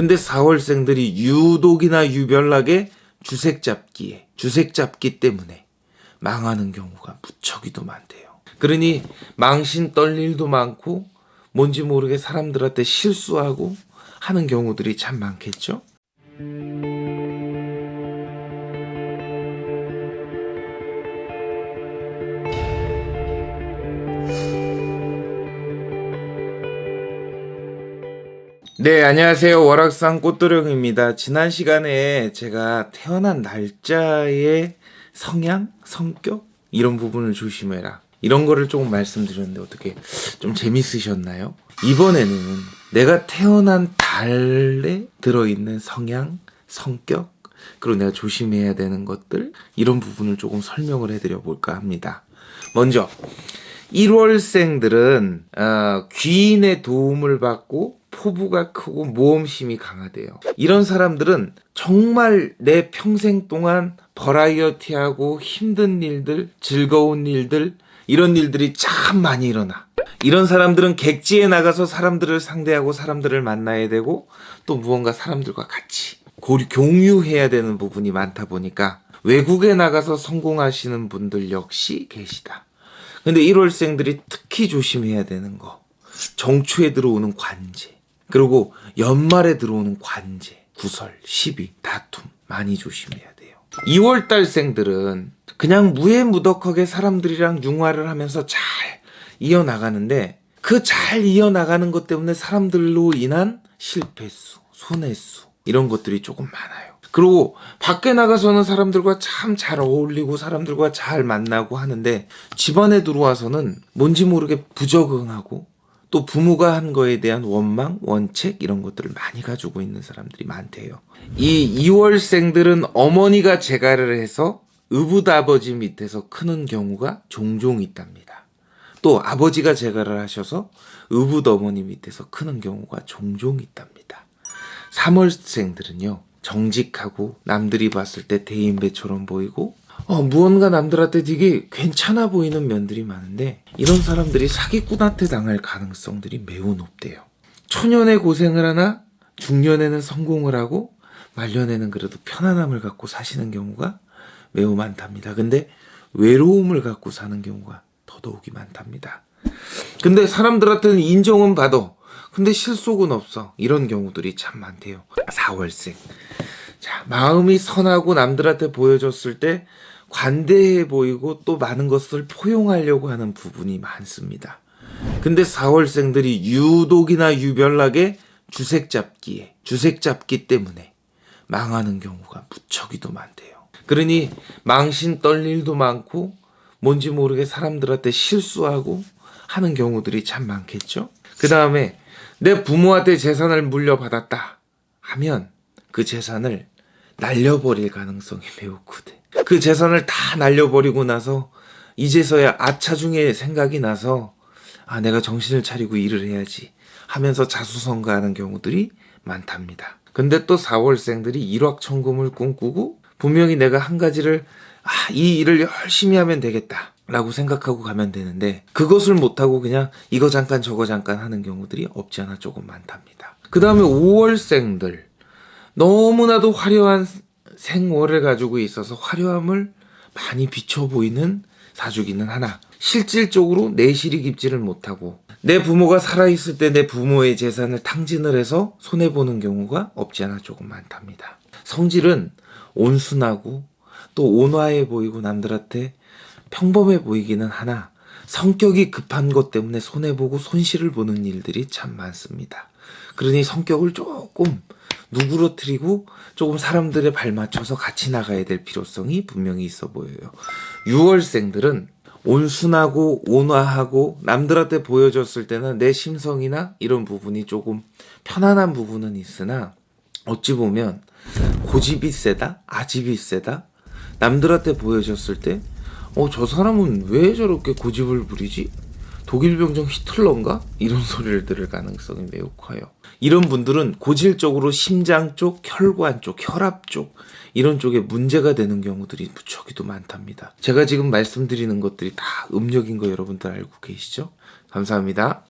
근데 4월생들이 유독이나 유별나게 주색 잡기에 주색 잡기 때문에 망하는 경우가 무척이도 많대요. 그러니 망신 떨 일도 많고 뭔지 모르게 사람들한테 실수하고 하는 경우들이 참 많겠죠. 네, 안녕하세요. 월악산 꽃도령입니다. 지난 시간에 제가 태어난 날짜의 성향, 성격 이런 부분을 조심해라. 이런 거를 조금 말씀드렸는데 어떻게 좀 재밌으셨나요? 이번에는 내가 태어난 달에 들어있는 성향, 성격, 그리고 내가 조심해야 되는 것들 이런 부분을 조금 설명을 해드려 볼까 합니다. 먼저 1월생들은 어, 귀인의 도움을 받고 포부가 크고 모험심이 강하대요. 이런 사람들은 정말 내 평생 동안 버라이어티하고 힘든 일들, 즐거운 일들 이런 일들이 참 많이 일어나. 이런 사람들은 객지에 나가서 사람들을 상대하고 사람들을 만나야 되고 또 무언가 사람들과 같이 고리 공유해야 되는 부분이 많다 보니까 외국에 나가서 성공하시는 분들 역시 계시다. 근데 1월생들이 특히 조심해야 되는 거. 정초에 들어오는 관제. 그리고 연말에 들어오는 관제, 구설, 시비, 다툼 많이 조심해야 돼요. 2월달생들은 그냥 무해무덕하게 사람들이랑 융화를 하면서 잘 이어나가는데 그 잘 이어나가는 것 때문에 사람들로 인한 실패수, 손해수 이런 것들이 조금 많아요. 그리고 밖에 나가서는 사람들과 참 잘 어울리고 사람들과 잘 만나고 하는데 집안에 들어와서는 뭔지 모르게 부적응하고 또 부모가 한 거에 대한 원망, 원책 이런 것들을 많이 가지고 있는 사람들이 많대요. 이 2월생들은 어머니가 재가를 해서 의붓아버지 밑에서 크는 경우가 종종 있답니다. 또 아버지가 재가를 하셔서 의붓어머니 밑에서 크는 경우가 종종 있답니다. 3월생들은요. 정직하고 남들이 봤을 때 대인배처럼 보이고 어, 무언가 남들한테 되게 괜찮아 보이는 면들이 많은데 이런 사람들이 사기꾼한테 당할 가능성들이 매우 높대요. 초년에 고생을 하나 중년에는 성공을 하고 말년에는 그래도 편안함을 갖고 사시는 경우가 매우 많답니다. 근데 외로움을 갖고 사는 경우가 더더욱이 많답니다. 근데 사람들한테는 인정은 받아. 근데 실속은 없어. 이런 경우들이 참 많대요. 4월생. 자, 마음이 선하고 남들한테 보여줬을 때 관대해 보이고 또 많은 것을 포용하려고 하는 부분이 많습니다. 근데 4월생들이 유독이나 유별나게 주색 잡기에, 주색 잡기 때문에 망하는 경우가 무척이도 많대요. 그러니 망신 떨 일도 많고 뭔지 모르게 사람들한테 실수하고 하는 경우들이 참 많겠죠? 그 다음에 내 부모한테 재산을 물려받았다 하면 그 재산을 날려버릴 가능성이 매우 크대. 그 재산을 다 날려버리고 나서 이제서야 아차 중에 생각이 나서 아 내가 정신을 차리고 일을 해야지 하면서 자수성가하는 경우들이 많답니다. 근데 또 4월생들이 일확천금을 꿈꾸고 분명히 내가 한 가지를 아, 이 일을 열심히 하면 되겠다. 라고 생각하고 가면 되는데 그것을 못하고 그냥 이거 잠깐 저거 잠깐 하는 경우들이 없지 않아 조금 많답니다. 그 다음에 5월생들 너무나도 화려한 생월을 가지고 있어서 화려함을 많이 비춰 보이는 사주기는 하나 실질적으로 내실이 깊지를 못하고 내 부모가 살아있을 때 내 부모의 재산을 탕진을 해서 손해보는 경우가 없지 않아 조금 많답니다. 성질은 온순하고 또 온화해 보이고 남들한테 평범해 보이기는 하나 성격이 급한 것 때문에 손해보고 손실을 보는 일들이 참 많습니다. 그러니 성격을 조금 누그러뜨리고 조금 사람들에 발맞춰서 같이 나가야 될 필요성이 분명히 있어 보여요. 6월생들은 온순하고 온화하고 남들한테 보여줬을 때는 내 심성이나 이런 부분이 조금 편안한 부분은 있으나 어찌 보면 고집이 세다, 아집이 세다, 남들한테 보여줬을 때, 어, 저 사람은 왜 저렇게 고집을 부리지? 독일 병정 히틀러인가? 이런 소리를 들을 가능성이 매우 커요. 이런 분들은 고질적으로 심장 쪽, 혈관 쪽, 혈압 쪽, 이런 쪽에 문제가 되는 경우들이 무척이도 많답니다. 제가 지금 말씀드리는 것들이 다 음력인 거 여러분들 알고 계시죠? 감사합니다.